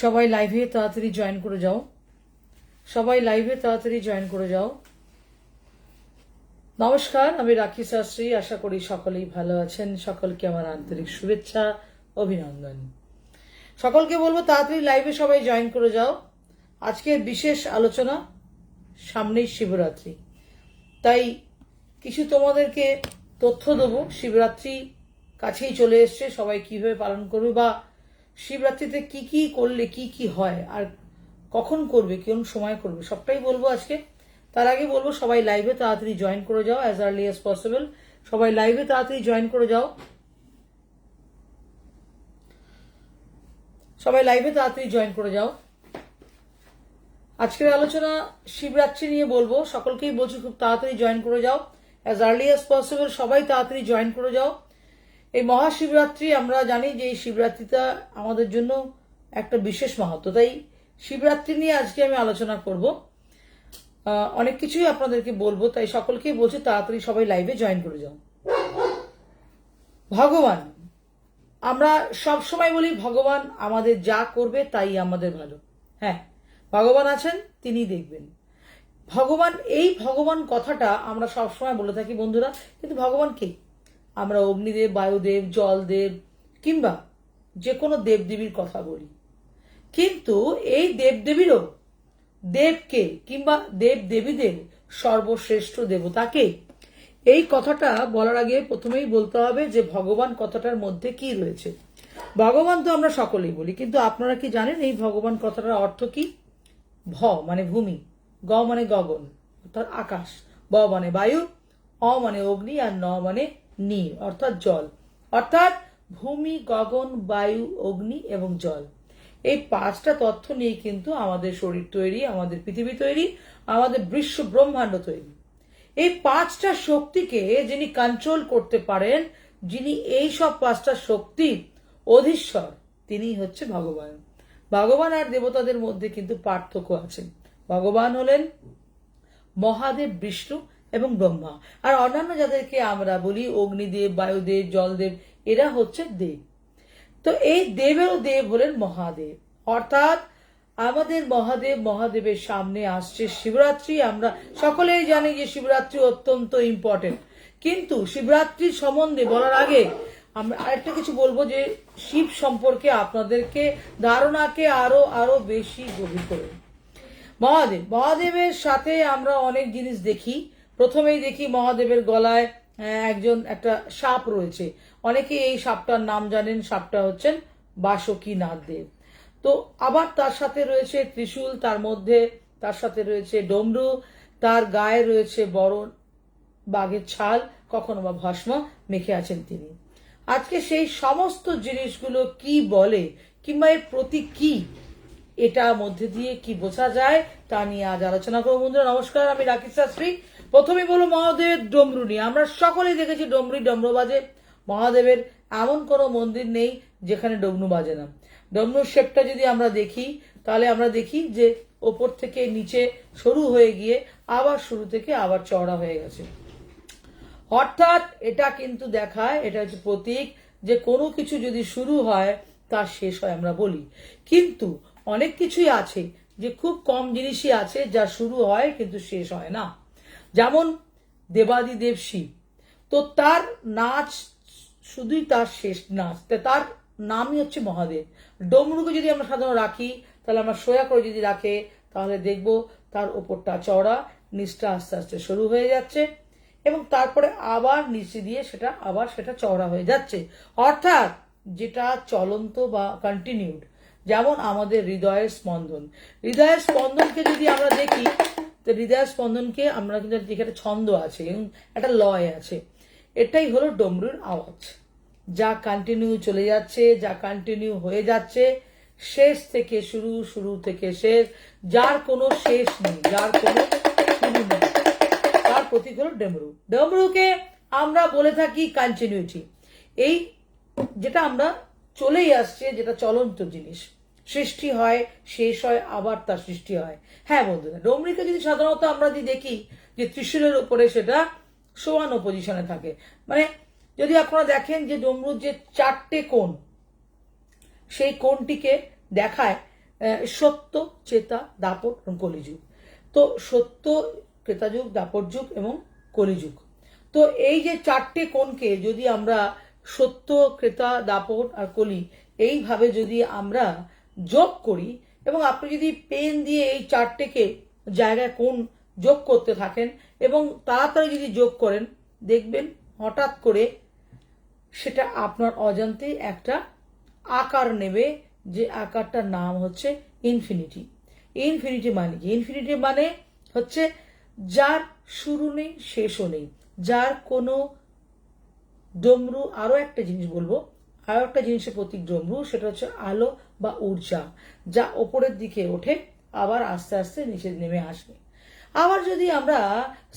সবাই লাইভে তাড়াতাড়ি জয়েন করে যাও। সবাই লাইভে তাড়াতাড়ি জয়েন করে যাও। নমস্কার, আমি রাখি শাস্ত্রী। আশা করি সকলেই ভালো আছেন। সকলকে আমার আন্তরিক শুভেচ্ছা, অভিনন্দন। সকলকে বলব, তাড়াতাড়ি লাইভে সবাই জয়েন করে যাও। আজকের বিশেষ আলোচনা, সামনেই শিবরাত্রি। তাই কিছু তোমাদেরকে তথ্য দেবো। শিবরাত্রি কাছেই চলে এসছে। সবাই কীভাবে পালন করবে বা শিবরাত্রিতে কি কি করলে কি কি হয়? আর কখন করবে? কোন সময় করবে? সবটাই বলব আজকে। তার আগে বলব, সবাই লাইভে তাড়াতাড়ি জয়েন করে যাও অ্যাজ আর্লি অ্যাজ পসিবল সবাই লাইভে তাড়াতাড়ি জয়েন করে যাও। সবাই লাইভে তাড়াতাড়ি জয়েন করে যাও। আজকের আলোচনা শিবরাত্রি নিয়ে বলব। সকলকেই বলছি খুব তাড়াতাড়ি জয়েন করে যাও। অ্যাজ আর্লি অ্যাজ পসিবল সবাই তাড়াতাড়ি জয়েন করে যাও। এই মহাশিবরাত্রি আমরা জানি যে এই শিবরাত্রিটা আমাদের জন্য একটা বিশেষ মাহাত্ম। তাই শিবরাত্রি নিয়ে আজকে আমি আলোচনা করব। অনেক কিছুই আপনাদেরকে বলব, তাই সকলকেই বলছি তাড়াতাড়ি সবাই লাইভে জয়েন করে যাও। ভগবান, আমরা সব সময় বলি ভগবান আমাদের যা করবে তাই আমাদের ভালো। হ্যাঁ ভগবান আছেন তিনি দেখবেন। ভগবান, এই ভগবান কথাটা আমরা সব সময় বলে থাকি বন্ধুরা, কিন্তু ভগবান কে? আমরা অগ্নিদেব, বায়ুদেব, জলদেব, কিংবা যে কোনো দেবদেবীর কথা বলি। কিন্তু এই দেবদেবীরও দেবকে কিংবা দেব দেবীদের সর্বশ্রেষ্ঠ দেবতাকে। এই কথাটা বলার আগে প্রথমেই বলতে হবে যে ভগবান কথাটার মধ্যে কি রয়েছে। ভগবান তো আমরা সকলেই বলি, কিন্তু আপনারা কি জানেন এই ভগবান কথাটার অর্থ কি? ভ মানে ভূমি, গ মানে গগন, অর্থাৎ আকাশ, ব মানে বায়ু, অ মানে অগ্নি, আর ন মানে নি অর্থাৎ জল, অর্থাৎ ভূমি, গগন, বায়ু, অগ্নি এবং জল। এই পাঁচটা তথ্য নিয়ে কিন্তু আমাদের শরীর তৈরি, আমাদের পৃথিবী তৈরি, আমাদের বিশ্ব ব্রহ্মাণ্ড তৈরি। এই পাঁচটা শক্তিকে যিনি কন্ট্রোল করতে পারেন, যিনি এই সব পাঁচটা শক্তি অধীশ্বর, তিনি হচ্ছে ভগবান। ভগবান আর দেবতাদের মধ্যে কিন্তু পার্থক্য আছে। ভগবান হলেন মহাদেব, বিষ্ণু এবং ব্রহ্মা। আর অন্যান্য যাদেরকে আমরা বলি অগ্নিদেব, বায়ুদেব, জলদেব, এরা হচ্ছে দেব। তো এই দেবেও দেব হলেন মহাদেব। অর্থাৎ আমাদের মহাদেব মহাদেবের সামনে আসছে শিবরাত্রি। আমরা সকলেই জানি যে শিবরাত্রি অত্যন্ত ইম্পর্টেন্ট কিন্তু শিবরাত্রির সম্বন্ধে বলার আগে আমরা আরেকটা কিছু বলব যে শিব সম্পর্কে আপনাদেরকে ধারণাকে আরও আরও বেশি গভীর করে। মহাদেব, মহাদেবের সাথে আমরা অনেক জিনিস দেখি। প্রথমেই দেখি মহাদেবের গলায় একজন একটা সাপ রয়েছে। অনেকে এই সাপটার নাম জানেন, সাপটা হচ্ছেন বাসকী নাথ দেব। তো আবার তার সাথে রয়েছে ত্রিশূল, তার মধ্যে তার সাথে রয়েছে ডমরু, তার গায়ে রয়েছে বড় বাঘের ছাল, কখনো বা ভস্ম মেখে আছেন তিনি। আজকে সেই সমস্ত জিনিসগুলো কি বলে, কিংবা এর প্রতীক কি, এটা মধ্যে দিয়ে কি বোঝা যায়, তা নিয়ে আজ আলোচনা করব। বন্ধুরা, নমস্কার, আমি রাকেশ শাস্ত্রী। প্রথমে বলো মহাদেবের ডমরু নিয়ে। আমরা সকলেই দেখেছি ডমরু ডমরু বাজে। মহাদেবের এমন কোনো মন্দির নেই যেখানে ডমরু বাজে না। ডমরুর শেপটা যদি আমরা দেখি, তাহলে আমরা দেখি যে ওপর থেকে নিচে সরু হয়ে গিয়ে আবার শুরু থেকে আবার চওড়া হয়ে গেছে। অর্থাৎ এটা কিন্তু দেখায়, এটা হচ্ছে প্রতীক, যে কোনো কিছু যদি শুরু হয় তার শেষ হয় আমরা বলি। কিন্তু অনেক কিছুই আছে যে খুব কম জিনিসই আছে যা শুরু হয় কিন্তু শেষ হয় না। যেমন দেবাদিদেব শিব। তো তার নাচ শুধুই তার শেষ নাচ তার নামই হচ্ছে মহাদেব। ডমরুকে যদি আমরা সাধারণ রাখি, তাহলে আমরা সোয়া করে যদি রাখে, তাহলে দেখব তার ওপরটা চওড়া, নিচটা আস্তে আস্তে শুরু হয়ে যাচ্ছে এবং তারপরে আবার নিচে দিয়ে সেটা, আবার সেটা চওড়া হয়ে যাচ্ছে। অর্থাৎ যেটা চলন্ত বা কন্টিনিউড যেমন আমাদের হৃদয়ের স্পন্দন। হৃদয়ের স্পন্দনকে যদি আমরা দেখি তো হৃদয়ের স্পন্দনকে আমরা কিন্তু একটা ছন্দ আছে, এবং একটা লয় আছে, এটাই হলো ডমরুর আওয়াজ। যা কন্টিনিউ চলে যাচ্ছে, যা কন্টিনিউ হয়ে যাচ্ছে, শেষ থেকে শুরু শুরু থেকে শেষ, যার কোনো শেষ নেই, যার কোনো শুরু নেই। তার প্রতীক হলো ডমরু। ডমরুকে আমরা বলে থাকি কন্টিনিউটি এই যেটা আমরা চলেই আসছে, যেটা চলন্ত জিনিস। সৃষ্টি হয়, শেষ হয়, আবার তার সৃষ্টি হয়। হ্যাঁ বন্ধুরা ডমরুকে যদি সাধারণত আমরা যদি দেখি যে ত্রিশূলের উপরে সেটা শোয়ানো পজিশনে থাকে। মানে যদি আপনারা দেখেন যে ডমরুর যে চারটে কোণ, সেই কোণটিকে দেখায় সত্য, চেতা দাপট এবং কলিযুগ। তো সত্য, ক্রেতাযুগ দাপট যুগ এবং কলিযুগ। তো এই যে চারটে কোণকে যদি আমরা সত্য, ক্রেতা দাপট আর কলি, এইভাবে যদি আমরা যোগ করি এবং আপনি যদি পেন দিয়ে এই চারটেকে জায়গায় কোন যোগ করতে থাকেন এবং তাড়াতাড়ি যদি যোগ করেন, দেখবেন হঠাৎ করে সেটা আপনার অজান্তেই একটা আকার নেবে, যে আকারটার নাম হচ্ছে ইনফিনিটি। ইনফিনিটি মানে কি? ইনফিনিটি মানে হচ্ছে যার শুরু নেই, শেষও নেই। যার কোনো ডমরু, আরও একটা জিনিস বলব, আরও একটা জিনিসের প্রতীক ডমরু, সেটা হচ্ছে আলো বা ঊর্জা, যা ওপরের দিকে ওঠে, আবার আস্তে আস্তে নিচে নেমে আসবে। আবার যদি আমরা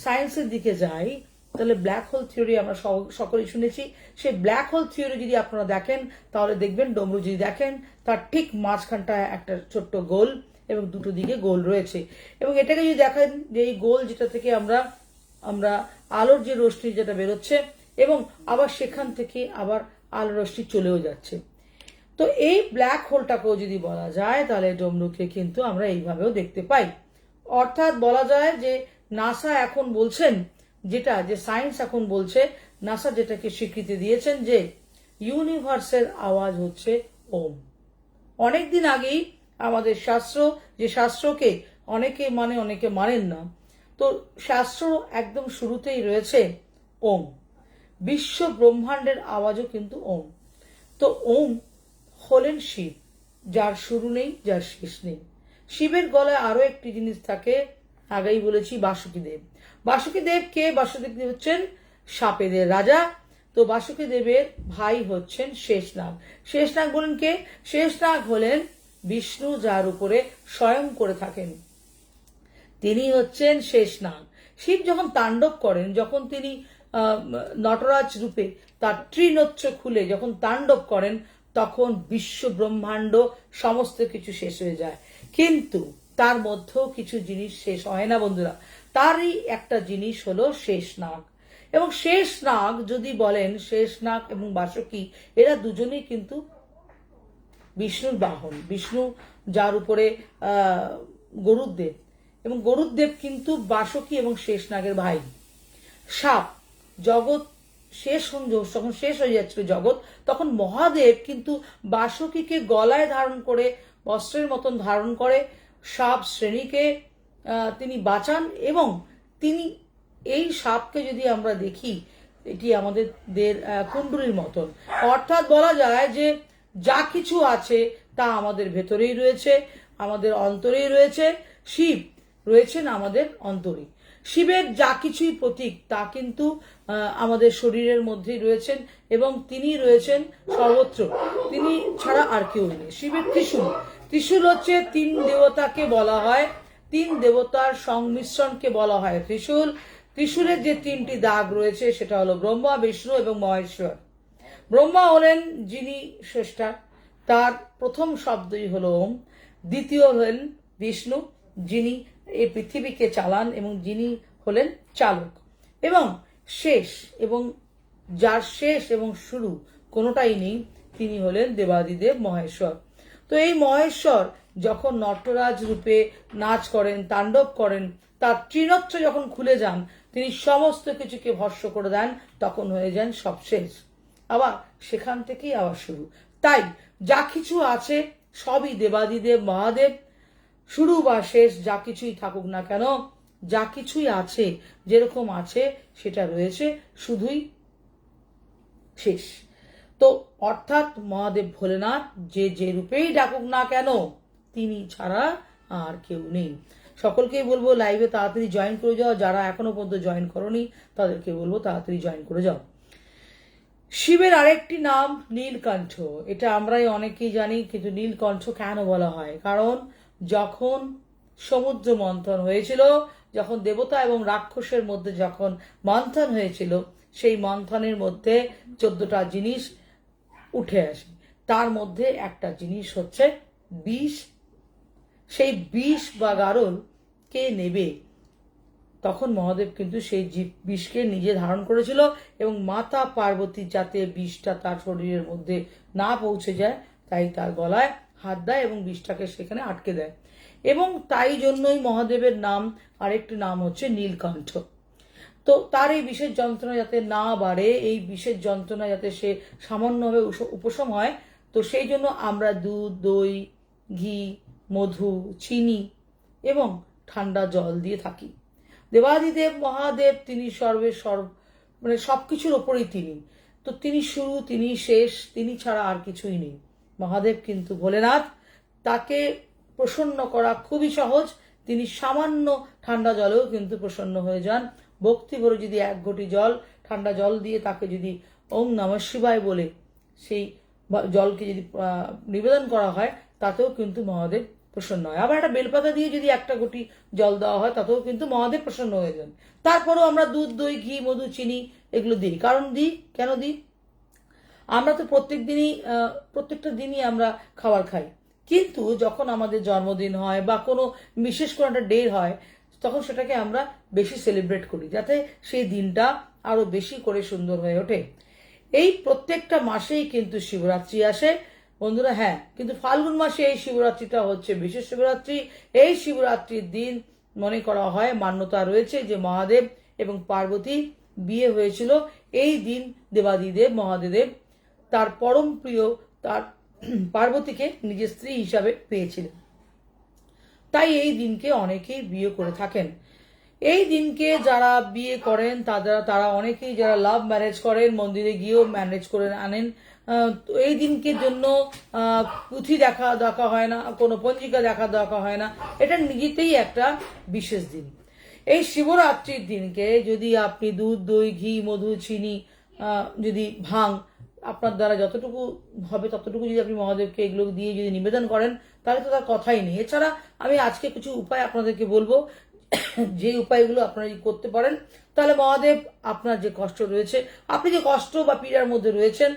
সায়েন্সের দিকে যাই, তাহলে ব্ল্যাক হোল থিওরি আমরা সকলেই শুনেছি। সেই ব্ল্যাক হোল থিওরি যদি আপনারা দেখেন, তাহলে দেখবেন ডমরু যদি দেখেন, তার ঠিক মাঝখানটায় একটা ছোট্ট গোল এবং দুটো দিকে গোল রয়েছে। এবং এটাকে যদি দেখেন যে এই গোল যেটা থেকে আমরা আমরা আলোর যে রশ্মি যেটা বেরোচ্ছে, এবং আবার সেখান থেকে আবার আলোর রশ্মি চলেও যাচ্ছে। তো এই ব্ল্যাক হোলটাকেও যদি বলা যায়, তাহলে ডমরুকে কিন্তু আমরা এইভাবেও দেখতে পাই। অর্থাৎ বলা যায় যে নাসা এখন বলছেন যেটা, যে সায়েন্স এখন বলছে নাসা যেটাকে স্বীকৃতি দিয়েছেন যে ইউনিভার্সের আওয়াজ হচ্ছে ওম। অনেকদিন আগেই আমাদের শাস্ত্র, যে শাস্ত্রকে অনেকে মানে অনেকে মানেন না, তো শাস্ত্র একদম শুরুতেই রয়েছে ওম। বিশ্ব ব্রহ্মাণ্ডের আওয়াজও কিন্তু ওম। তো ওম হলেন শিব, যার শুরু নেই, যার শেষ নেই। শিবের গলায় আরও একটি জিনিস থাকে, আগেই বলেছি বাসুকি দেব বাসুকি দেব কে? বাসুকি দেব হচ্ছেন সাপেদের রাজা। তো বাসুকি দেবের ভাই হচ্ছেন শেষনাগ। শেষনাগ বলেন কে? শেষনাগ হলেন বিষ্ণু, যার উপরে স্বয়ং করে থাকেন। তিনি হচ্ছেন শেষনাগ। শিব যখন তাণ্ডব করেন, যখন তিনি নটরাজ রূপে তার ত্রিনচ্ছ খুলে যখন তাণ্ডব করেন তখন বিশ্ব ব্রহ্মাণ্ড সমস্ত কিছু শেষ হয়ে যায়। কিন্তু তার মধ্যেও কিছু জিনিস শেষ হয় না বন্ধুরা। তারই একটা জিনিস হলো শেষনাগ এবং শেষ শেষনাগ যদি বলেন শেষনাগ এবং বাসকি, এরা দুজনেই কিন্তু বিষ্ণুর বাহন। বিষ্ণু যার উপরে গরুদেব। এবং গরুদেব কিন্তু বাসকি এবং শেষনাগের ভাই। সাপ, জগৎ শেষ যখন শেষ হয়ে যাচ্ছিল জগৎ, তখন মহাদেব কিন্তু বাসকিকে গলায় ধারণ করে, বস্ত্রের মতন ধারণ করে, সাপ শ্রেণীকে তিনি বাঁচান এবং তিনি এই সাপকে যদি আমরা দেখি, এটি আমাদের কুণ্ডলীর মতন। অর্থাৎ বলা যায় যে যা কিছু আছে তা আমাদের ভেতরেই রয়েছে, আমাদের অন্তরেই রয়েছে, শিব রয়েছেন আমাদের অন্তরে। শিবের যা কিছুই প্রতীক, তা কিন্তু আমাদের শরীরের মধ্যেই রয়েছেন এবং তিনি রয়েছেন সর্বত্র। তিনি ছাড়া আর কেউ নেই। শিবের ত্রিশূল। ত্রিশূল হচ্ছে তিন দেবতাকে বলা হয়, তিন দেবতার সংমিশ্রণকে বলা হয় ত্রিশূল। ত্রিশূলের যে তিনটি দাগ রয়েছে, সেটা হলো ব্রহ্মা, বিষ্ণু এবং মহেশ্বর। ব্রহ্মা হলেন যিনি স্রষ্টা। তার প্রথম শব্দই হলো ওম। দ্বিতীয় হলেন বিষ্ণু, যিনি এই পৃথিবীকে চালান এবং যিনি হলেন চালক। এবং শেষ এবং যার শেষ এবং শুরু কোনোটাই নেই, তিনি হলেন দেবাদিদেব মহেশ্বর। তো এই মহেশ্বর যখন নটরাজ রূপে নাচ করেন, তাণ্ডব করেন, তার ত্রিনচ্ছ যখন খুলে যান, তিনি সমস্ত কিছুকে ভস্য করে দেন, তখন হয়ে যান সব শেষ। আবার সেখান থেকেই আবার শুরু। তাই যা কিছু আছে, সবই দেবাদিদেব, মহাদেব শুরু বা শেষ যা কিছুই থাকুক না কেন, যা কিছুই আছে, যেরকম আছে, সেটা রয়েছে, শুধুই শেষ। তো অর্থাৎ মহাদেব ভোলেনাথ যে যে রূপেই ডাকুক না কেন, তিনি ছাড়া আর কেউ নেই। সকলকেই বলব লাইভে তাড়াতাড়ি জয়েন করে যাও। যারা এখনও পর্যন্ত জয়েন করনি, তাদেরকে বলব, তাড়াতাড়ি জয়েন করে যাও। শিবের আরেকটি নাম নীলকণ্ঠ। এটা আমরাই অনেকেই জানি, কিন্তু নীলকণ্ঠ কেন বলা হয়? কারণ যখন সমুদ্র মন্থন হয়েছিল, যখন দেবতা এবং রাক্ষসের মধ্যে যখন মন্থন হয়েছিল, সেই মন্থনের মধ্যে চোদ্দটা জিনিস উঠে আসে। তার মধ্যে একটা জিনিস হচ্ছে বিষ। সেই বিষ বা গারল কে নেবে? তখন মহাদেব কিন্তু সেই জীব, বিষকে নিজে ধারণ করেছিল এবং মাতা পার্বতী যাতে বিষটা তার শরীরের মধ্যে না পৌঁছে যায়, তাই তার গলায় হাত দেয় এবং বিষটাকে সেখানে আটকে দেয়। এবং তাই জন্যই মহাদেবের নাম, আরেকটি নাম হচ্ছে নীলকণ্ঠ। তো তার এই বিশেষ যন্ত্রণা যাতে না বাড়ে, এই বিশেষ যন্ত্রণা যাতে সে সামান্যভাবে উপশম হয়, তো সেই জন্য আমরা দুধ, দই, ঘি, মধু, চিনি এবং ঠান্ডা জল দিয়ে থাকি। দেবাদিদেব, মহাদেব তিনি সর্বে সর্ব মানে সব কিছুর ওপরেই তিনি। তো তিনি শুরু, তিনি শেষ, তিনি ছাড়া আর কিছুই নেই। মহাদেব কিন্তু ভোলেনাথ। তাকে প্রসন্ন করা খুবই সহজ। তিনি সামান্য ঠান্ডা জলেও কিন্তু প্রসন্ন হয়ে যান। ভক্তি ভরে যদি এক ঘটি জল, ঠান্ডা জল দিয়ে তাকে যদি ওম নম শিবায় বলে সেই জলকে যদি নিবেদন করা হয়, তাতেও কিন্তু মহাদেব প্রসন্ন হয়। আবার একটা বেলপাতা দিয়ে যদি একটা গুটি জল দেওয়া হয়, তাতেও কিন্তু মহাদেব প্রসন্ন হয়ে যান। তারপরেও আমরা দুধ, দই, ঘি, মধু, চিনি এগুলো দিই। কারণ দিই? কেন দিই? আমরা তো প্রত্যেক দিনই প্রত্যেকটা দিনই আমরা খাবার খাই। কিন্তু যখন আমাদের জন্মদিন হয় বা কোনো বিশেষ কোনো একটা ডে হয়, তখন সেটাকে আমরা বেশি সেলিব্রেট করি, যাতে সেই দিনটা আরও বেশি করে সুন্দর হয়ে ওঠে। এই প্রত্যেকটা মাসেই কিন্তু শিবরাত্রি আসে। বন্ধুরা হ্যাঁ কিন্তু ফাল্গুন মাসে এই শিবরাত্রিটা হচ্ছে বিশেষ শিবরাত্রি। এই শিবরাত্রির দিন মনে করা হয় মান্যতা রয়েছে যে মহাদেব এবং পার্বতী বিয়ে হয়েছিল। এই দিন দেবাদিদেব মহাদেব তার পরম প্রিয় তার পার্বতীকে নিজের স্ত্রী হিসাবে পেয়েছিলেন। তাই এই দিনকে অনেকেই বিয়ে করে থাকেন। এই দিনকে যারা বিয়ে করেন, তারা তারা অনেকেই যারা লাভ ম্যারেজ করেন, মন্দিরে গিয়েও ম্যারেজ করে আনেন। এই দিনকে জন্য পুঁথি দেখা দেখা হয় না, কোনো পঞ্জিকা দেখা দেখা হয় না। এটা নিজেতেই একটা বিশেষ দিন। এই শিবরাত্রির দিনকে যদি আপনি দুধ, দই, ঘি, মধু, চিনি যদি ভাং আপনার দ্বারা যতটুকু হবে, ততটুকু যদি আপনি মহাদেবকে এগুলো দিয়ে যদি নিবেদন করেন, তাহলে তো তার কথাই নেই। এছাড়া আমি আজকে কিছু উপায় আপনাদেরকে বলব। যে উপায়গুলো আপনারা যদি করতে পারেন, তাহলে মহাদেব আপনার যে কষ্ট রয়েছে, আপনি যে কষ্ট বা পীড়ার মধ্যে রয়েছেন,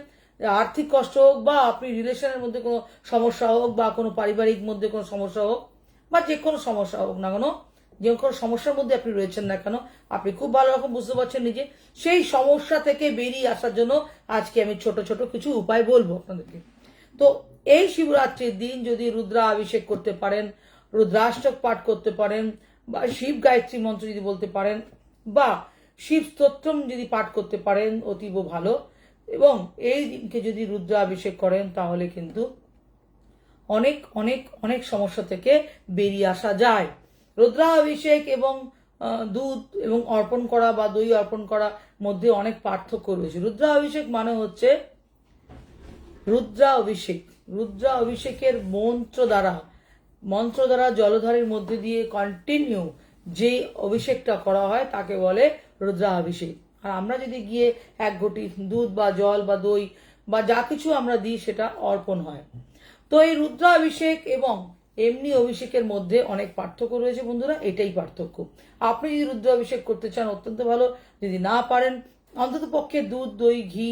আর্থিক কষ্ট হোক বা আপনি রিলেশনের মধ্যে কোনো সমস্যা হোক বা কোনো পারিবারিক মধ্যে কোনো সমস্যা হোক বা যে কোনো সমস্যা হোক না কেন যে কোনো সমস্যার মধ্যে আপনি রয়েছেন না কেন, আপনি খুব ভালো রকম বুঝতে পারছেন নিজে। সেই সমস্যা থেকে বেরিয়ে আসার জন্য আজকে আমি ছোট ছোট কিছু উপায় বলব আপনাদেরকে। তো এই শিবরাত্রির দিন যদি রুদ্রা অভিষেক করতে পারেন, রুদ্রাষ্টক পাঠ করতে পারেন, বা শিব গায়ত্রী মন্ত্র যদি বলতে পারেন, বা শিব স্তোত্রম যদি পাঠ করতে পারেন, অতীব ভালো। এবং এই দিনকে যদি রুদ্রাভিষেক করেন, তাহলে কিন্তু অনেক অনেক অনেক সমস্যা থেকে বেরিয়ে আসা যায়। রুদ্রাভিষেক এবং দুধ এবং অর্পণ করা বা দই অর্পণ করা মধ্যে অনেক পার্থক্য রয়েছে। রুদ্রাভিষেক মানে হচ্ছে রুদ্রা অভিষেক রুদ্রা অভিষেকের মন্ত্র দ্বারা মন্ত্র দ্বারা জলধারের মধ্যে দিয়ে কন্টিনিউ যে অভিষেকটা করা হয় তাকে বলে রুদ্রা অভিষেক আর আমরা যদি গিয়ে এক ঘটি দুধ বা জল বা দই বা যা কিছু আমরা দিই সেটা অর্পণ হয়। তো এই রুদ্রাভিষেক এবং এমনি অভিষেকের মধ্যে অনেক পার্থক্য রয়েছে বন্ধুরা, এটাই পার্থক্য। আপনি যদি রুদ্র অভিষেক করতে চান, অত্যন্ত ভালো। যদি না পারেন, অন্তত পক্ষে দুধ, দই, ঘি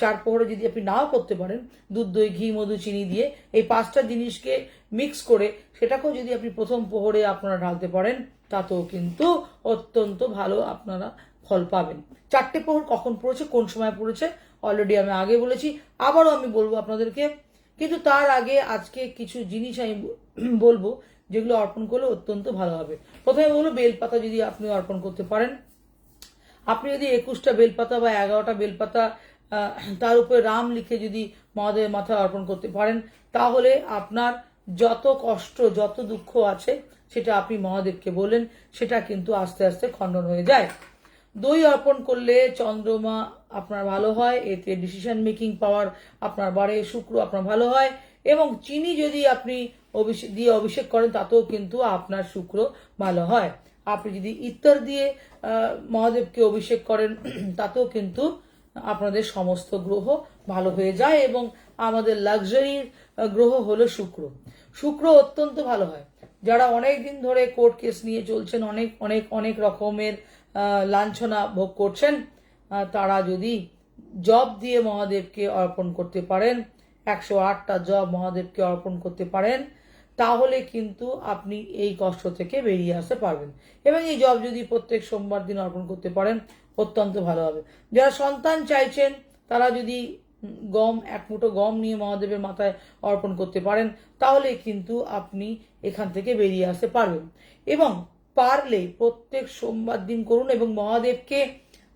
চার পোহরে যদি আপনি নাও করতে পারেন, দুধ, দই, ঘি, মধু, চিনি দিয়ে এই পাঁচটা জিনিসকে মিক্স করে সেটাকেও যদি আপনি প্রথম পোহরে আপনারা ঢালতে পারেন, তাতেও কিন্তু অত্যন্ত ভালো আপনারা ফল পাবেন। চারটে পোহর কখন পড়েছে, কোন সময় পড়েছে অলরেডি আমি আগে বলেছি। আবারও আমি বলব আপনাদেরকে কিন্তু তার আগে আজকে কিছু জিনিস আমি বলব যেগুলো অর্পণ করলে অত্যন্ত ভালো হবে। প্রথমে বলব, বেলপাতা যদি আপনি অর্পণ করতে পারেন। আপনি যদি একুশটা বেলপাতা বা এগারোটা বেলপাতা তার উপরে রাম লিখে যদি মহাদেবের মাথায় অর্পণ করতে পারেন, তাহলে আপনার যত কষ্ট, যত দুঃখ আছে, সেটা আপনি মহাদেবকে বলেন সেটা কিন্তু আস্তে আস্তে খণ্ডন হয়ে যায়। দই অর্পণ করলে চন্দ্রমা আপনার ভালো হয়, এতে ডিসিশন মেকিং পাওয়ার আপনার বাড়ে, শুক্র আপনার ভালো হয়, এবং চিনি যদি আপনি অভিষেক দিয়ে অভিষেক করেন, তাতেও কিন্তু আপনার শুক্র ভালো হয়। আপনি যদি ইত্তর দিয়ে মহাদেবকে অভিষেক করেন, তাতেও কিন্তু আপনাদের সমস্ত গ্রহ ভালো হয়ে যায়, এবং আমাদের লাক্সারির গ্রহ হলো শুক্র। শুক্র অত্যন্ত ভালো হয়। যারা অনেক দিন ধরে কোর্ট কেস নিয়ে চলছেন, অনেক অনেক অনেক রকমের লাঞ্ছনা ভোগ করছেন তারা যদি জব দিয়ে মহাদেবকে অর্পণ করতে পারেন, একশো আটটা জব মহাদেবকে অর্পণ করতে পারেন, তাহলে কিন্তু আপনি এই কষ্ট থেকে বেরিয়ে আসতে পারবেন। এবং এই জব যদি প্রত্যেক সোমবার দিন অর্পণ করতে পারেন, অত্যন্ত ভালো হবে। যারা সন্তান চাইছেন, তারা যদি গম, এক মুঠো গম নিয়ে মহাদেবের মাথায় অর্পণ করতে পারেন, তাহলে কিন্তু আপনি এখান থেকে বেরিয়ে আসতে পারবেন। এবং পারলে প্রত্যেক সোমবার দিন করুন এবং মহাদেবকে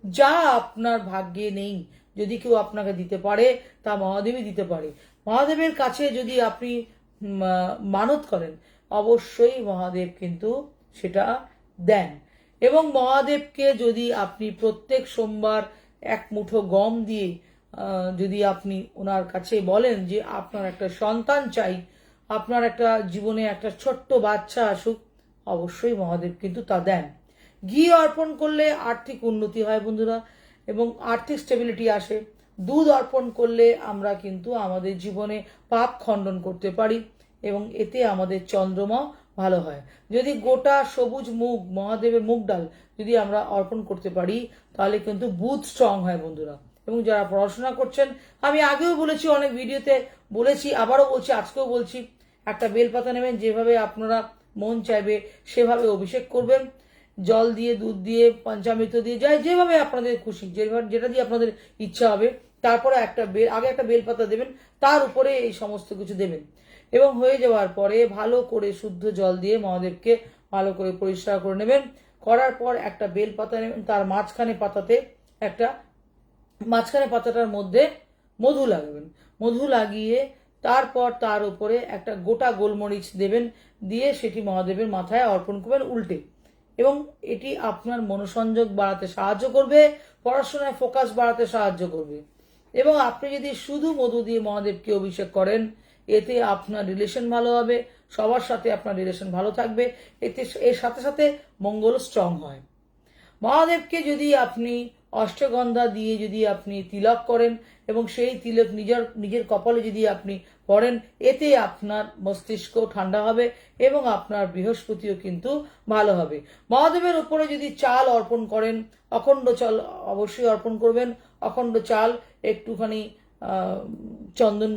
যা আপনার ভাগ্যে নেই, যদি কেউ আপনাকে দিতে পারে, তা মহাদেবই দিতে পারে। মহাদেবের কাছে যদি আপনি মানত করেন, অবশ্যই মহাদেব কিন্তু সেটা দেন। এবং মহাদেবকে যদি আপনি প্রত্যেক সোমবার এক মুঠো গম দিয়ে যদি আপনি ওনার কাছে বলেন যে আপনার একটা সন্তান চাই, আপনার একটা জীবনে একটা ছোট্ট বাচ্চা আসুক, অবশ্যই মহাদেব কিন্তু তা দেন। ঘি অর্পণ করলে আর্থিক উন্নতি হয় বন্ধুরা, এবং আর্থিক স্টেবিলিটি আসে। দুধ অর্পণ করলে আমরা কিন্তু আমাদের জীবনে পাপ খণ্ডন করতে পারি, এবং এতে আমাদের চন্দ্রমা ভালো হয়। যদি গোটা সবুজ মুগ, মহাদেবের মুগ ডাল যদি আমরা অর্পণ করতে পারি, তাহলে কিন্তু বুথ স্ট্রং হয় বন্ধুরা। এবং যারা পড়াশোনা করছেন, আমি আগেও বলেছি, অনেক ভিডিওতে বলেছি, আবারও বলছি, আজকেও বলছি, একটা বেলপাতা নেবেন, যেভাবে আপনারা মন চাইবে, সেভাবে অভিষেক করবেন। জল দিয়ে, দুধ দিয়ে পঞ্চামৃত দিয়ে যায় যেভাবে আপনাদের খুশি, যেভাবে, যেটা দিয়ে আপনাদের ইচ্ছা হবে, তারপরে একটা বেল, আগে একটা বেলপাতা দেবেন, তার উপরে এই সমস্ত কিছু দেবেন। এবং হয়ে যাওয়ার পরে ভালো করে শুদ্ধ জল দিয়ে মহাদেবকে ভালো করে পরিষ্কার করে নেবেন। করার পর একটা বেল পাতা নেবেন, তার মাঝখানে পাতাতে একটা মাঝখানে পাতাটার মধ্যে মধু লাগাবেন। মধু লাগিয়ে তারপর তার উপরে একটা গোটা গোলমরিচ দেবেন, দিয়ে সেটি মহাদেবের মাথায় অর্পণ করবেন উল্টে। এবং এটি আপনার মনোসংযোগ বাড়াতে সাহায্য করবে, পড়াশোনায় ফোকাস বাড়াতে সাহায্য করবে। এবং আপনি যদি শুধু মধু দিয়ে মহাদেবকে অভিষেক করেন, এতে আপনার রিলেশন ভালো হবে, সবার সাথে আপনার রিলেশন ভালো থাকবে, এতে এর সাথে সাথে মঙ্গল স্ট্রং হয়। মহাদেবকে যদি আপনি অষ্টগন্ধা দিয়ে যদি আপনি তিলক করেন এবং সেই তিলক নিজের নিজের কপালে যদি আপনি পড়েন এতে আপনার মস্তিষ্ক ঠান্ডা হবে এবং আপনার বৃহস্পতিও কিন্তু ভালো হবে। মহাদেবের উপরে যদি চাল অর্পণ করেন, অখণ্ড চাল অবশ্যই অর্পণ করবেন। অখণ্ড চাল একটুখানি চন্দন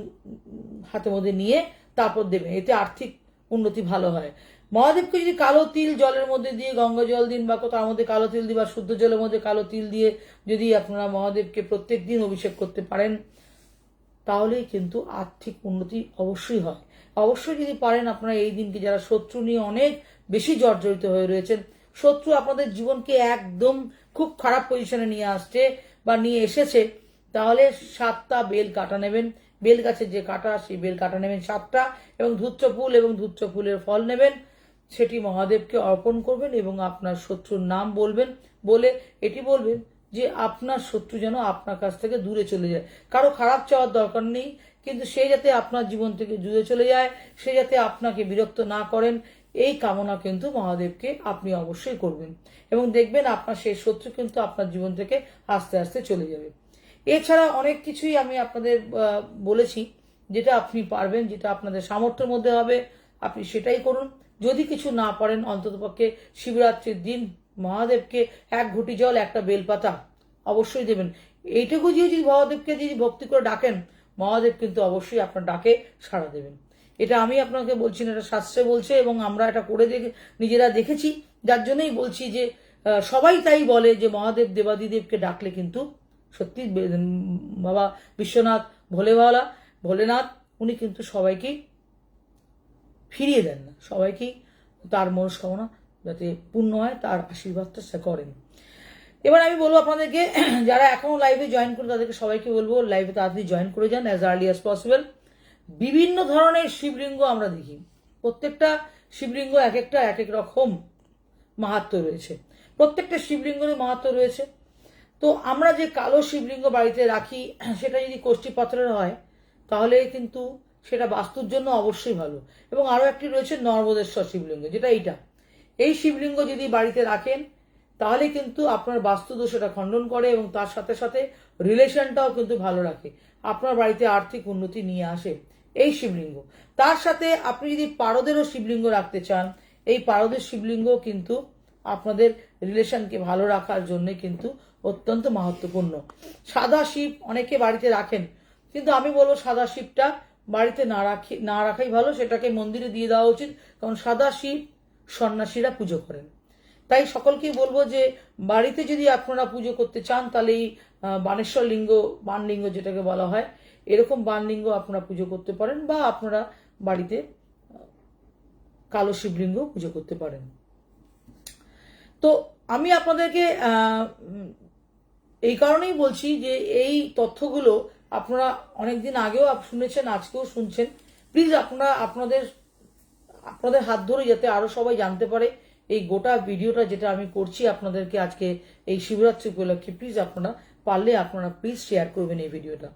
হাতের মধ্যে নিয়ে তারপর দেবেন। এতে আর্থিক উন্নতি ভালো হয়। মহাদেবকে যদি কালো তিল জলের মধ্যে দিয়ে গঙ্গা জল দিন বা তার মধ্যে কালো তিল দিয়ে বা শুদ্ধ জলের মধ্যে কালো তিল দিয়ে যদি আপনারা মহাদেবকে প্রত্যেক দিন অভিষেক করতে পারেন, তাহলেই কিন্তু আর্থিক উন্নতি অবশ্যই হয়। অবশ্যই যদি পারেন আপনারা এই দিনকে যারা শত্রু নিয়ে অনেক বেশি জর্জরিত হয়ে রয়েছেন, শত্রু আপনাদের জীবনকে একদম খুব খারাপ পজিশনে নিয়ে আসছে বা নিয়ে এসেছে, তাহলে সাতটা বেল কাটা নেবেন। বেল গাছের যে কাটা, সেই বেল কাটা নেবেন সাতটা এবং ধূত্র ফুল এবং ধূত্র ফুলের ফল নেবেন। সেটি মহাদেবকে অর্পণ করবেন এবং আপনার শত্রুর নাম বলবেন, বলে এটি বলবেন যে আপনার শত্রু যেন আপনার কাছ থেকে দূরে চলে যায়। কারও খারাপ চাওয়ার দরকার নেই, কিন্তু সে যাতে আপনার জীবন থেকে দূরে চলে যায়, সে যাতে আপনাকে বিরক্ত না করেন, এই কামনা কিন্তু মহাদেবকে আপনি অবশ্যই করবেন। এবং দেখবেন আপনার সেই শত্রু কিন্তু আপনার জীবন থেকে আস্তে আস্তে চলে যাবে। এছাড়া অনেক কিছুই আমি আপনাদের বলেছি, যেটা আপনি পারবেন, যেটা আপনাদের সামর্থ্যের মধ্যে হবে, আপনি সেটাই করুন। যদি কিছু না পারেন, অন্ততপক্ষে শিবরাত্রির দিন মহাদেবকে এক ঘুটি জল, একটা বেলপাতা অবশ্যই দেবেন। এইটুকু যদি মহাদেবকে যদি ভক্তি করে ডাকেন, মহাদেব কিন্তু অবশ্যই আপনার ডাকে সাড়া দেবেন। এটা আমি আপনাকে বলছি না, এটা শাস্ত্রে বলছে এবং আমরা এটা করে দেখে, নিজেরা দেখেছি। যার জন্যই বলছি যে সবাই তাই বলে যে মহাদেব দেবাদিদেবকে ডাকলে কিন্তু সত্যি বাবা বিশ্বনাথ ভোলেওয়ালা ভোলেনাথ, উনি কিন্তু সবাইকেই ফিরিয়ে দেন না। সবাইকেই তার মনস্কামনা যাতে পূর্ণ হয়, তার আশীর্বাদটা সে করেন। এবার আমি বলব আপনাদেরকে, যারা এখনও লাইভে জয়েন করে, তাদেরকে সবাইকে বলব লাইভে তাড়াতাড়ি জয়েন করে যান অ্যাজ আর্লি অ্যাজ পসিবল বিভিন্ন ধরনের শিবলিঙ্গ আমরা দেখি। প্রত্যেকটা শিবলিঙ্গ এক একটা, এক এক রকম মাহাত্ম রয়েছে। প্রত্যেকটা শিবলিঙ্গের মাহাত্ম রয়েছে। তো আমরা যে কালো শিবলিঙ্গ বাড়িতে রাখি, সেটা যদি পাথরের হয়, তাহলে কিন্তু সেটা বাস্তুর জন্য অবশ্যই ভালো। এবং আরও একটি রয়েছে নর্মদেশ্বর শিবলিঙ্গ, যেটা এইটা। এই শিবলিঙ্গ যদি বাড়িতে রাখেন, তাহলে কিন্তু আপনার বাস্তুদোষ এটা খণ্ডন করে এবং তার সাথে সাথে রিলেশনটাও কিন্তু ভালো রাখে। আপনার বাড়িতে আর্থিক উন্নতি নিয়ে আসে এই শিবলিঙ্গ। তার সাথে আপনি যদি পারদেরও শিবলিঙ্গ রাখতে চান, এই পারদের শিবলিঙ্গ কিন্তু আপনাদের রিলেশনকে ভালো রাখার জন্য কিন্তু অত্যন্ত মাহাত্মপূর্ণ। সাদা শিব অনেকে বাড়িতে রাখেন, কিন্তু আমি বলব সাদা শিবটা বাড়িতে না রাখি, না রাখাই ভালো, সেটাকে মন্দিরে দিয়ে দেওয়া উচিত। কারণ সাদা শিব, সন্ন্যাসীরা পুজো করেন। তাই সকলকেই বলব যে, বাড়িতে যদি আপনারা পুজো করতে চান, তাহলে এই বানেশ্বর লিঙ্গ বানলিঙ্গ যেটাকে বলা হয়, এরকম বানলিঙ্গ আপনারা পুজো করতে পারেন বা আপনারা বাড়িতে কালো শিবলিঙ্গ পুজো করতে পারেন। তো আমি আপনাদেরকে এই কারণেই বলছি যে, এই তথ্যগুলো আপনারা অনেকদিন আগেও শুনেছেন, আজকেও শুনছেন। প্লিজ আপনারা আপনাদের আপনাদের হাত ধরে যাতে আরও সবাই জানতে পারে এই গোটা ভিডিওটা যেটা আমি করছি আপনাদেরকে আজকে এই শিবরাত্রি উপলক্ষে প্লিজ আপনারা পারলে আপনারা প্লিজ শেয়ার করবেন এই ভিডিওটা।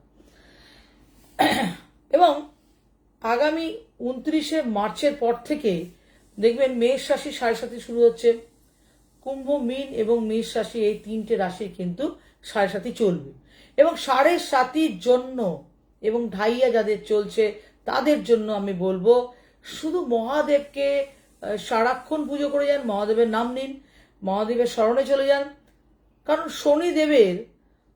এবং আগামী উনত্রিশে মার্চের পর থেকে দেখবেন মেষ রাশি সাড়ে সাথে শুরু হচ্ছে। কুম্ভ, মিন এবং মেষ রাশি এই তিনটে রাশি কিন্তু সাড়ে সাথী চলবে। এবং সাড়ে সাতির জন্য এবং ঢাইয়া যাদের চলছে, তাদের জন্য আমি বলব, শুধু মহাদেবকে সারাক্ষণ পুজো করে যান, মহাদেবের নাম নিন, মহাদেবের স্মরণে চলে যান। কারণ শনিদেবের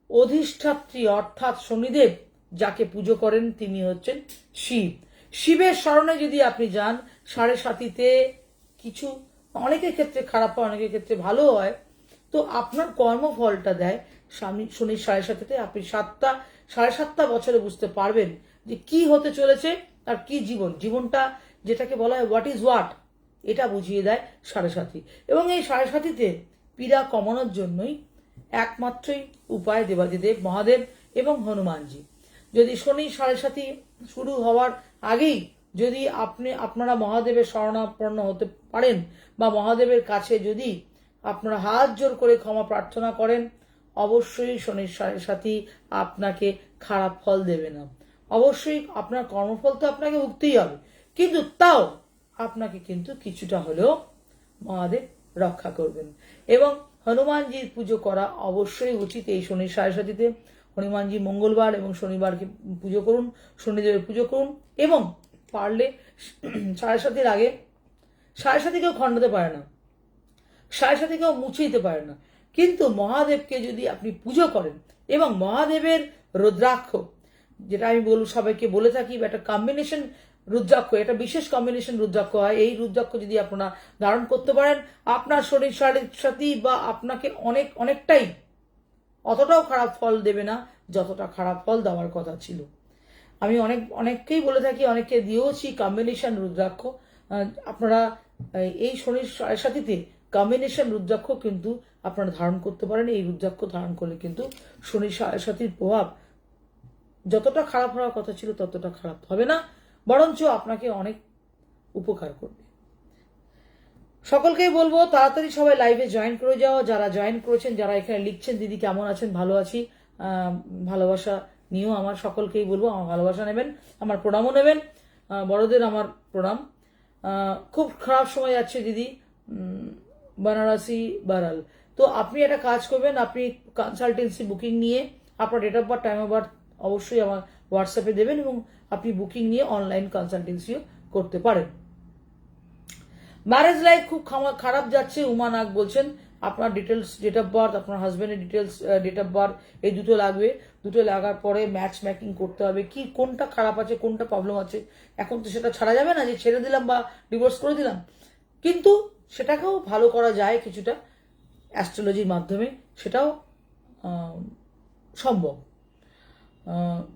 অধিষ্ঠাত্রী অর্থাৎ শনিদেব যাকে পুজো করেন, তিনি হচ্ছেন শিব। শিবের স্মরণে যদি আপনি যান, সাড়ে সাতিতে কিছু অনেকের ক্ষেত্রে খারাপ হয়, অনেকের ক্ষেত্রে ভালো হয়, তো আপনার কর্মফলটা দেয় স্বামী শনির সাড়ে সাতিতে আপনি সাতটা, সাড়ে সাতটা বছরে বুঝতে পারবেন যে কি হতে চলেছে আর কি জীবন। জীবনটা যেটাকে বলা হয় হোয়াট ইজ হোয়াট এটা বুঝিয়ে দেয় সাড়ে সাথী এবং এই সাড়ে সাথীতে পীড়া কমানোর জন্যই একমাত্রই উপায় দেবাদিদেব মহাদেব এবং হনুমানজি। যদি শনি সাড়ে সাথী শুরু হওয়ার আগেই যদি আপনি, আপনারা মহাদেবের শরণাপন্ন হতে পারেন বা মহাদেবের কাছে যদি আপনারা হাত জোর করে ক্ষমা প্রার্থনা করেন অবশ্যই শনির সাথী আপনাকে খারাপ ফল দেবে না। অবশ্যই আপনার কর্মফল তো আপনাকে উঠতেই হবে। কিন্তু তাও আপনাকে কিন্তু কিছুটা হলেও মহাদেব রক্ষা করবেন। এবং হনুমানজির পুজো করা অবশ্যই উচিত এই শনির সাথীতে। হনুমানজি মঙ্গলবার এবং শনিবারকে পুজো করুন, শনিদেবের পুজো করুন এবং পারলে সাড়ে সাথীর আগে, সাড়ে সাথী কেউ খণ্ডাতে পারে না। সাড়ে সাথে কেউ মুছে দিতে পারে না। কিন্তু মহাদেবকে যদি আপনি পুজো করেন, এবং মহাদেবের রুদ্রাক্ষ, যেটা আমি বল, সবাইকে বলে থাকি একটা কম্বিনেশন রুদ্রাক্ষ এটা বিশেষ কম্বিনেশন রুদ্রাক্ষ হয়, এই রুদ্রাক্ষ যদি আপনারা ধারণ করতে পারেন, আপনার শরীর শারীরিক সাথী বা আপনাকে অনেক, অনেকটাই অতটাও খারাপ ফল দেবে না, যতটা খারাপ ফল দেওয়ার কথা ছিল। আমি অনেক, অনেককেই বলে থাকি, অনেককে দিয়েওছি কম্বিনেশন রুদ্রাক্ষ। আপনারা এই শনির সাথীতে কম্বিনেশন রুদ্রাক্ষ কিন্তু আপনারা ধারণ করতে পারেন। এই রুদ্রাক্ষ ধারণ করলে কিন্তু সাড়ে সাথীর প্রভাব যতটা খারাপ হওয়ার কথা ছিল ততটা খারাপ হবে না, বরঞ্চ আপনাকে অনেক উপকার করবে। সকলকেই বলব, তাড়াতাড়ি সবাই লাইভে জয়েন করে যাও। যারা জয়েন করেছেন, যারা এখানে লিখছেন, দিদি কেমন আছেন? ভালো আছি। ভালোবাসা নিয়েও আমার সকলকেই বলব, আমার ভালোবাসা নেবেন, আমার প্রণামও নেবেন। বড়দের আমার প্রণাম। খুব খারাপ সময় যাচ্ছে দিদি। বানারসি বারাল। তো আপনি একটা কাজ করবেন, আপনি কনসালটেন্সি বুকিং নিয়ে আপনার date of birth time of birth অবশ্যই আমার হোয়াটসঅ্যাপে দেবেন এবং আপনি বুকিং নিয়ে অনলাইন কনসালটেন্সিও করতে পারেন। ম্যারেজ লাইফ খুব খারাপ যাচ্ছে, উমা নাগ বলছেন। আপনার ডিটেলস ডেট অফ বার্থ আপনার হাজবেন্ডের ডিটেলস ডেট অফ বার্থ এই দুটো লাগবে। দুটো লাগার পরে ম্যাচ ম্যাকিং করতে হবে। কি, কোনটা খারাপ আছে, কোনটা প্রবলেম আছে? এখন তো সেটা ছাড়া যাবে না যে ছেড়ে দিলাম বা ডিভোর্স করে দিলাম। কিন্তু সেটাকেও ভালো করা যায় কিছুটা অ্যাস্ট্রোলজির মাধ্যমে, সেটাও সম্ভব।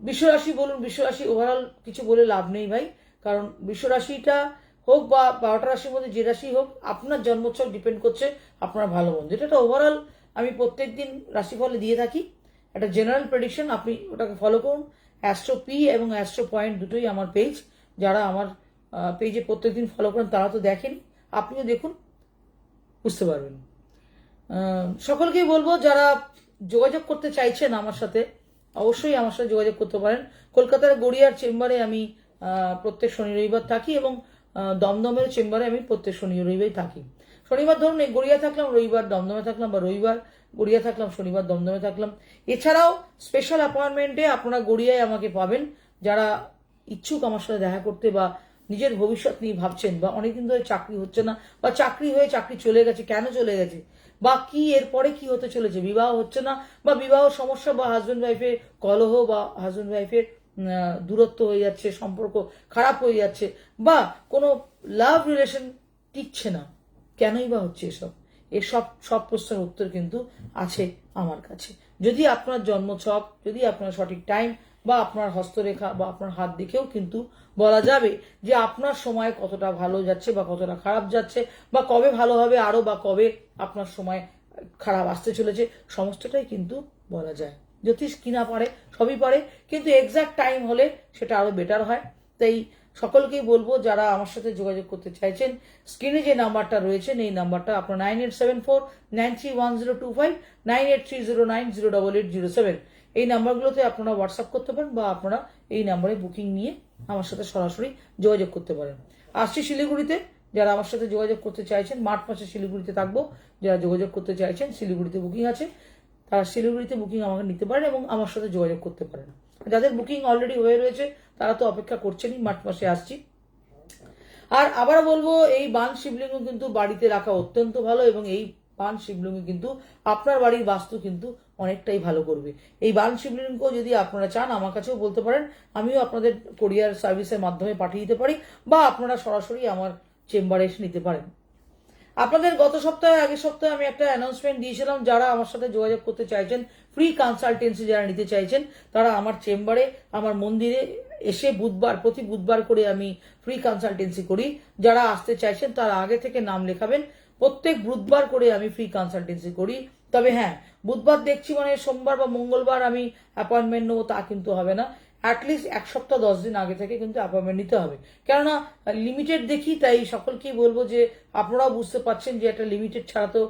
বিশ্বরাশি বলুন, বিশ্বরাশি ওভারঅল কিছু বলে লাভ নেই ভাই, কারণ বিশ্বরাশিটা হোক বা বারোটা রাশির মধ্যে যে রাশি হোক, আপনার জন্মোৎসব ডিপেন্ড করছে আপনার ভালো মন্দ। এটা একটা ওভারঅল আমি প্রত্যেক দিন রাশিফলে দিয়ে থাকি। একটা জেনারেল প্রেডিকশন আপনি ওটাকে ফলো করুন। অ্যাস্ট্রো পি এবং অ্যাস্ট্রো পয়েন্ট দুটোই আমার পেজ যারা আমার পেজে প্রত্যেকদিন ফলো করেন, তারা তো দেখেন। আপনিও দেখুন বুঝতে পারবেন। সকলকেই বলব যারা যোগাযোগ করতে চাইছেন আমার সাথে, অবশ্যই আমার সাথে যোগাযোগ করতে পারেন। কলকাতার গড়িয়ার চেম্বারে আমি প্রত্যেক শনি রবিবার থাকি এবং দমদমের চেম্বারে আমি প্রত্যেক শনি রবিবার থাকি। শনিবার ধরুন এই গড়িয়া থাকলাম, রবিবার দমদমে থাকলাম বা রবিবার গড়িয়া থাকলাম, শনিবার দমদমে থাকলাম। এছাড়াও স্পেশাল অ্যাপয়েন্টমেন্টে আপনারা গড়িয়ায় আমাকে পাবেন। যারা ইচ্ছুক আমার সাথে দেখা করতে বা নিজের ভবিষ্যৎ নিয়ে ভাবছেন বা অনেকদিন ধরে চাকরি হচ্ছে না বা চাকরি হয়ে চাকরি চলে গেছে, কেন চলে গেছে? বা কি এরপরে কি হতে চলেছে? বিবাহ হচ্ছে না বা বিবাহ সমস্যা বা হাজব্যান্ড ওয়াইফের কলহ বা হাজব্যান্ড ওয়াইফের দূরত্ব হয়ে যাচ্ছে, সম্পর্ক খারাপ হয়ে যাচ্ছে বা কোনো লাভ রিলেশন টিকছে না, কেনই বা হচ্ছে এসব? এসব সব প্রশ্নের উত্তর কিন্তু আছে আমার কাছে। যদি আপনার জন্মছক, যদি আপনার সঠিক টাইম বা আপনার হস্তরেখা বা আপনার হাত দেখেও কিন্তু বলা যাবে যে আপনার সময় কতটা ভালো যাচ্ছে বা কতটা খারাপ যাচ্ছে বা কবে ভালো হবে আরও বা কবে আপনার সময় খারাপ আসতে চলেছে, সমস্তটাই কিন্তু বলা যায়। জ্যোতিষ কিনা পারে সবই পারে, কিন্তু এক্সাক্ট টাইম হলে সেটা আরও বেটার হয়। তাই সকলকেই বলব, যারা আমার সাথে যোগাযোগ করতে চাইছেন স্ক্রিনে যে নাম্বারটা রয়েছেন এই নাম্বারটা আপনার nine eight seven four nine three one zero two five nine eight three zero nine zero double eight zero seven এই নাম্বারগুলোতে আপনারা হোয়াটসঅ্যাপ করতে পারেন বা আপনারা এই নাম্বারে বুকিং নিয়ে আমার সাথে সরাসরি যোগাযোগ করতে পারেন। আসছি শিলিগুড়িতে। যারা আমার সাথে যোগাযোগ করতে চাইছেন মার্চ মাসে শিলিগুড়িতে থাকব। যারা যোগাযোগ করতে চাইছেন, শিলিগুড়িতে বুকিং আছে, তারা শিলিগুড়িতে বুকিং আমাকে নিতে পারেন এবং আমার সাথে যোগাযোগ করতে পারেন। যাদের বুকিং অলরেডি হয়ে রয়েছে, তারা তো অপেক্ষা করছেনই মার্চ মাসে আসছি। আর আবার বলব, এই বান শিবলিঙ্গ কিন্তু বাড়িতে রাখা অত্যন্ত ভালো এবং এই বান শিবলিঙ্গ কিন্তু আপনার বাড়ির বাস্তু কিন্তু অনেকটাই ভালো করবে। এই বান শিবলিঙ্গ যদি আপনারা চান, আমার কাছেও বলতে পারেন, আমিও আপনাদের কোরিয়ার সার্ভিসের মাধ্যমে পাঠিয়ে দিতে পারি, বা আপনারা সরাসরি আমার চেম্বারে এসে নিতে পারেন। আপনাদের গত সপ্তাহে, আগের সপ্তাহে আমি একটা অ্যানাউন্সমেন্ট দিয়েছিলাম, যারা আমার সাথে যোগাযোগ করতে চাইছেন ফ্রি কনসালটেন্সি যারা নিতে চাইছেন, তারা আমার চেম্বারে আমার মন্দিরে এসে বুধবার, প্রতি বুধবার করে আমি ফ্রি কনসালটেন্সি করি। যারা আসতে চাইছেন, তারা আগে থেকে নাম লেখাবেন। প্রত্যেক বুধবার করে আমি ফ্রি কনসালটেন্সি করি। তবে হ্যাঁ বুধবার দেখছি মানে সোমবার বা মঙ্গলবার আমি অ্যাপয়েন্টমেন্ট নেব, তা কিন্তু হবে না। অ্যাটলিস্ট এক সপ্তাহ, দশ দিন আগে থেকে কিন্তু অ্যাপয়েন্টমেন্ট নিতে হবে। কেননা লিমিটেড দেখি, তাই সকলকেই বলব যে আপনারাও বুঝতে পারছেন যে একটা লিমিটেড ছাড়া তো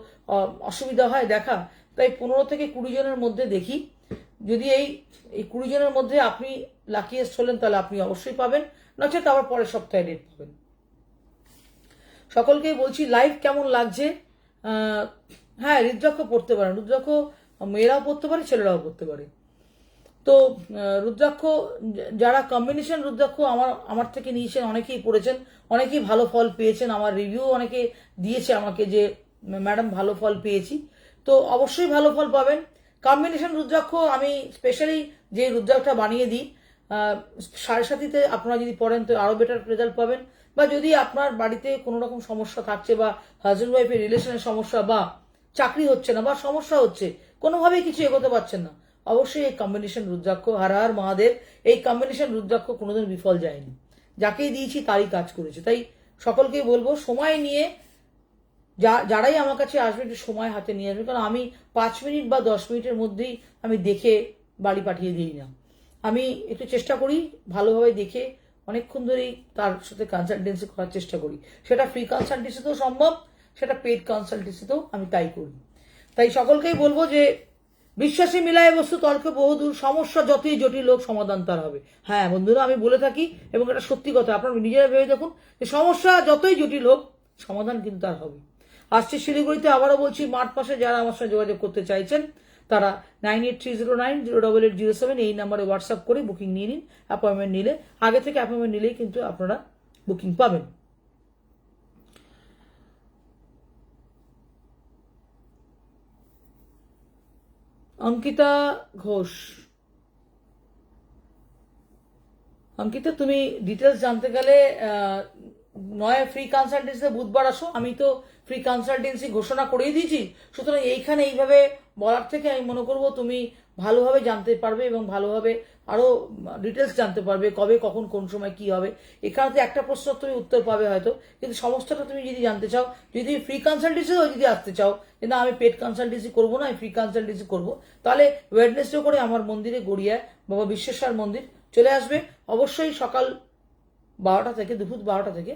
অসুবিধা হয় দেখা। তাই পনেরো থেকে কুড়ি জনের মধ্যে দেখি। যদি এই এই কুড়ি জনের মধ্যে আপনি লাকিয়েস্ট হলেন, তাহলে আপনি অবশ্যই পাবেন। নচেত আবার পরের সপ্তাহে ডেট পাবেন। সকলকেই বলছি লাইভ কেমন লাগছে? হ্যাঁ রুদ্রাক্ষ পড়তে পারেন রুদ্রাক্ষ মেয়েরাও পড়তে পারে, ছেলেরাও পড়তে পারে। তো রুদ্রাক্ষ, যারা কম্বিনেশন রুদ্রাক্ষ আমার আমার থেকে নিয়েছেন, অনেকেই পড়েছেন, অনেকেই ভালো ফল পেয়েছেন। আমার রিভিউ অনেকে দিয়েছে আমাকে যে, ম্যাডাম, ভালো ফল পেয়েছি। তো, অবশ্যই ভালো ফল পাবেন। কম্বিনেশন রুদ্রাক্ষ আমি স্পেশালি যে রুদ্রাক্ষটা বানিয়ে দিই সাড়ে সাতিতে আপনারা যদি পড়েন, তো আরও বেটার রেজাল্ট পাবেন। বা যদি আপনার বাড়িতে কোনো রকম সমস্যা থাকছে বা হাজব্যান্ড ওয়াইফের রিলেশনের সমস্যা বা চাকরি হচ্ছে না বা সমস্যা হচ্ছে, কোনোভাবেই কিছু এগোতে পারছেন না। অবশ্যই এই কম্বিনেশন রুদ্রাক্ষ হার হার মহাদেব এই কম্বিনেশন রুদ্রাক্ষ কোনোদিন বিফল যায়নি। যাকেই দিয়েছি তারই কাজ করেছে। তাই সকলকেই বলব, সময় নিয়ে যা, যারাই আমার কাছে আসবে, একটু সময় হাতে নিয়ে আসবে। কারণ আমি পাঁচ মিনিট বা দশ মিনিটের মধ্যেই আমি দেখে বাড়ি পাঠিয়ে দিই না। আমি একটু চেষ্টা করি, ভালোভাবে দেখে অনেকক্ষণ ধরেই তার সাথে কনসালটেন্সি করার চেষ্টা করি। সেটা ফ্রি কনসালটেন্সিতেও সম্ভব সেটা পেড কনসালটেন্সিতেও আমি তাই করি। তাই সকলকেই বলব যে বিশ্বাসী মিলায় বস্তু তর্কে বহুদূর, সমস্যা যতই জটিল হোক সমাধান তার হবে। হ্যাঁ বন্ধুরা, আমি বলে থাকি এবং এটা সত্যি কথা, আপনারা নিজেরা ভেবে দেখুন যে সমস্যা যতই জটিল হোক সমাধান কিন্তু তার হবে। আসছে শিলিগুড়িতে, আবারও বলছি মার্চ মাসে যারা আমার সঙ্গে যোগাযোগ করতে চাইছেন, তারা nine eight three zero nine zero double eight zero seven এই নাম্বারে হোয়াটসঅ্যাপ করে বুকিং নিয়ে নিন অ্যাপয়েন্টমেন্ট নিলে। আগে থেকে অ্যাপয়েন্টমেন্ট নিলেই কিন্তু আপনারা বুকিং পাবেন। অঙ্কিতা ঘোষ। অঙ্কিতা, তুমি ডিটেলস জানতে গেলে নয় ফ্রি কনসালটেন্সি বুধবার আসো। আমি তো ফ্রি কনসালটেন্সি ঘোষণা করেই দিয়েছি। সুতরাং এইখানে এইভাবে বলার থেকে আমি মনে করব তুমি ভালোভাবে জানতে পারবে এবং ভালোভাবে আরও ডিটেলস জানতে পারবে কবে, কখন, কোন সময় কি হবে। এখানে একটা প্রশ্ন তুমি উত্তর পাবে হয়তো। কিন্তু সমস্তটা তুমি যদি জানতে চাও, যদি তুমি ফ্রি কনসালটেন্সিও যদি আসতে চাও, যে না, আমি পেড কনসালটেন্সি করব না, আমি ফ্রি কনসালটেন্সি করব, তাহলে ওয়েডনেসডে করে আমার মন্দিরে গড়িয়ায় বাবা বিশ্বেশ্বর মন্দির চলে আসবে। অবশ্যই সকাল বারোটা থেকে, দুপুর বারোটা থেকে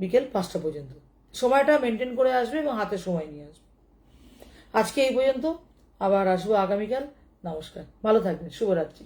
বিকেল পাঁচটা পর্যন্ত। সময়টা মেনটেন করে আসবে এবং হাতে সময় নিয়ে আসবে। আজকে এই পর্যন্ত। আবার আসব আগামীকাল। নমস্কার ভালো থাকবেন শুভরাত্রি।